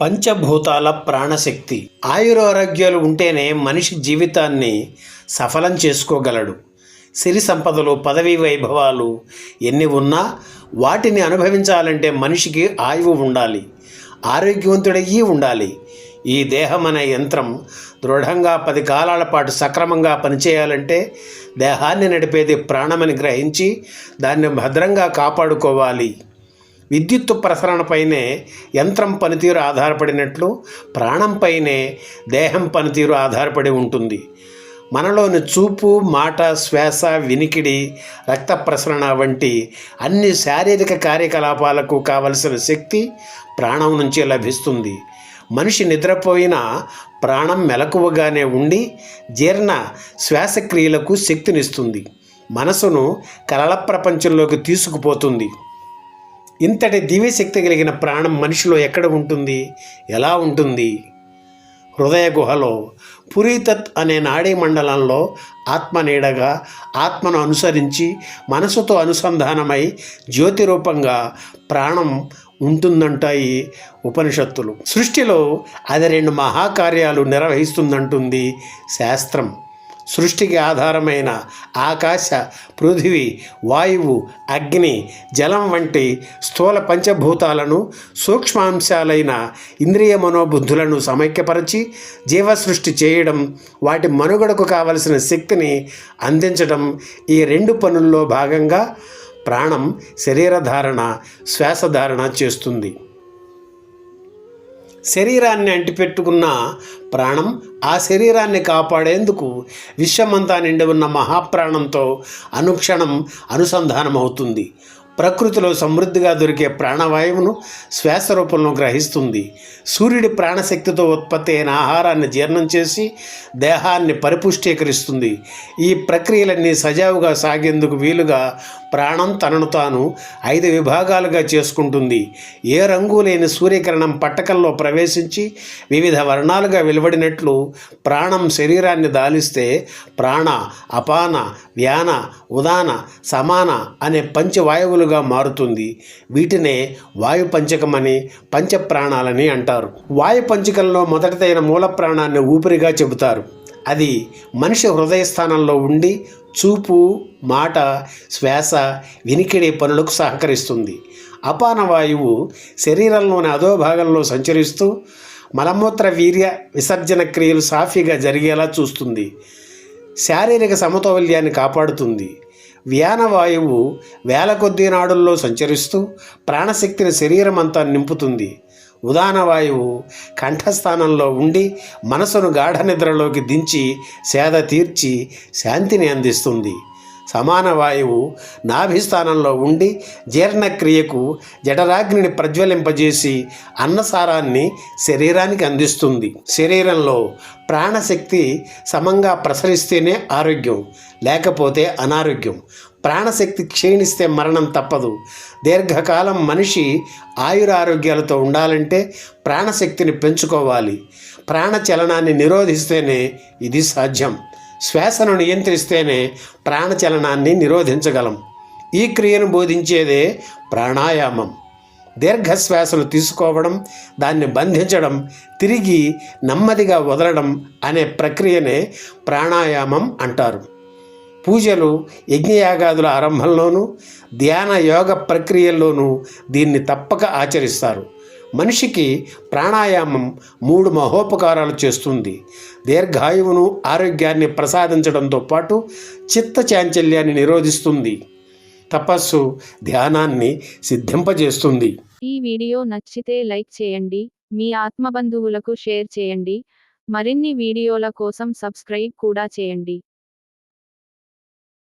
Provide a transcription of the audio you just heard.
పంచభూతాల ప్రాణశక్తి. ఆయురారోగ్యాలు ఉంటేనే మనిషి జీవితాన్ని సఫలం చేసుకోగలడు. సిరి సంపదలు పదవీ వైభవాలు ఎన్ని ఉన్నా వాటిని అనుభవించాలంటే మనిషికి ఆయువు ఉండాలి. ఆరోగ్యవంతుడయ్యి ఉండాలి. ఈ దేహం అనే యంత్రం దృఢంగా పది కాలాల పాటు సక్రమంగా పనిచేయాలంటే దేహాన్ని నడిపేది ప్రాణమని గ్రహించి దాన్ని భద్రంగా కాపాడుకోవాలి. విద్యుత్తు ప్రసరణపైనే యంత్రం పనితీరు ఆధారపడినట్లు ప్రాణంపైనే దేహం పనితీరు ఆధారపడి ఉంటుంది. మనలోని చూపు మాట శ్వాస వినికిడి రక్త ప్రసరణ వంటి అన్ని శారీరక కార్యకలాపాలకు కావలసిన శక్తి ప్రాణం నుంచి లభిస్తుంది. మనిషి నిద్రపోయిన ప్రాణం మెలకువగానే ఉండి జీర్ణ శ్వాసక్రియలకు శక్తినిస్తుంది. మనసును కలల ప్రపంచంలోకి తీసుకుపోతుంది. ఇంతటి దివ్యశక్తి కలిగిన ప్రాణం మనిషిలో ఎక్కడ ఉంటుంది? ఎలా ఉంటుంది? హృదయ గుహలో పురీతత్ అనే నాడీ మండలంలో ఆత్మ నీడగా ఆత్మను అనుసరించి మనసుతో అనుసంధానమై జ్యోతి రూపంగా ప్రాణం ఉంటుందంటాయి ఉపనిషత్తులు. సృష్టిలో అది రెండు మహాకార్యాలు నిర్వహిస్తుందంటుంది శాస్త్రం. సృష్టికి ఆధారమైన ఆకాశ పృథివి వాయువు అగ్ని జలం వంటి స్థూల పంచభూతాలను సూక్ష్మాంశాలైన ఇంద్రియ మనోబుద్ధులను సమైక్యపరచి జీవసృష్టి చేయడం వాటి మనుగడకు కావలసిన శక్తిని అందించడం ఈ రెండు పనుల్లో భాగంగా ప్రాణం శరీరధారణ శ్వాసధారణ చేస్తుంది. శరీరాన్ని అంటిపెట్టుకున్న ప్రాణం ఆ శరీరాన్ని కాపాడేందుకు విశ్వమంతా నిండి ఉన్న మహాప్రాణంతో అనుక్షణం అనుసంధానమవుతుంది. ప్రకృతిలో సమృద్ధిగా దొరికే ప్రాణవాయువును శ్వాస రూపంలో గ్రహిస్తుంది. సూర్యుడి ప్రాణశక్తితో ఉత్పత్తి అయిన ఆహారాన్ని జీర్ణం చేసి దేహాన్ని పరిపుష్టీకరిస్తుంది. ఈ ప్రక్రియలన్నీ సజావుగా సాగేందుకు వీలుగా ప్రాణం తనను తాను ఐదు విభాగాలుగా చేసుకుంటుంది. ఏ రంగు లేని సూర్యకిరణం పట్టకంలో ప్రవేశించి వివిధ వర్ణాలుగా వెలువడినట్లు ప్రాణం శరీరాన్ని దాలిస్తే ప్రాణ అపాన వ్యాన ఉదాన సమాన అనే పంచవాయువులు ప్రాణాలుగా మారుతుంది. వీటినే వాయు పంచకమని పంచప్రాణాలని అంటారు. వాయు పంచకంలో మొదటిదైన మూల ప్రాణాన్ని ఊపిరిగా చెబుతారు. అది మనిషి హృదయ స్థానంలో ఉండి చూపు మాట శ్వాస వినికిడి పనులకు సహకరిస్తుంది. అపాన వాయువు శరీరంలోని అధో భాగంలో సంచరిస్తూ మలమూత్ర వీర్య విసర్జన క్రియలు సాఫీగా జరిగేలా చూస్తుంది. శారీరక సమతౌల్యాన్ని కాపాడుతుంది. వ్యానవాయువు వేల కొద్ది నాడుల్లో సంచరిస్తూ ప్రాణశక్తిని శరీరం అంతా నింపుతుంది. ఉదానవాయువు కంఠస్థానంలో ఉండి మనసును గాఢ నిద్రలోకి దించి సేద తీర్చి శాంతిని అందిస్తుంది. సమాన వాయువు నాభిస్థానంలో ఉండి జీర్ణక్రియకు జఠరాగ్నిని ప్రజ్వలింపజేసి అన్నసారాన్ని శరీరానికి అందిస్తుంది. శరీరంలో ప్రాణశక్తి సమంగా ప్రసరిస్తేనే ఆరోగ్యం లేకపోతే అనారోగ్యం. ప్రాణశక్తి క్షీణిస్తే మరణం తప్పదు. దీర్ఘకాలం మనిషి ఆయురారోగ్యాలతో ఉండాలంటే ప్రాణశక్తిని పెంచుకోవాలి. ప్రాణచలనాన్ని నిరోధిస్తేనే ఇది సాధ్యం. శ్వాసను నియంత్రిస్తేనే ప్రాణచలనాన్ని నిరోధించగలం. ఈ క్రియను బోధించేదే ప్రాణాయామం. దీర్ఘశ్వాసను తీసుకోవడం దాన్ని బంధించడం తిరిగి నెమ్మదిగా వదలడం అనే ప్రక్రియనే ప్రాణాయామం అంటారు. పూజలు యజ్ఞయాగాదుల ఆరంభంలోనూ ధ్యాన యోగ ప్రక్రియల్లోనూ దీన్ని తప్పక ఆచరిస్తారు. మనిషికి ప్రాణాయామం మూడు మహోపకారాలు చేస్తుంది. దీర్ఘాయువును ఆరోగ్యాన్ని ప్రసాదించడంతో పాటు చిత్త చాంచల్యాన్ని నిరోధిస్తుంది. తపస్సు ధ్యానాన్ని సిద్ధింపజేస్తుంది. ఈ వీడియో నచ్చితే లైక్ చేయండి మీ ఆత్మబంధువులకు షేర్ చేయండి మరిన్ని వీడియోల కోసం సబ్స్క్రైబ్ కూడా చేయండి.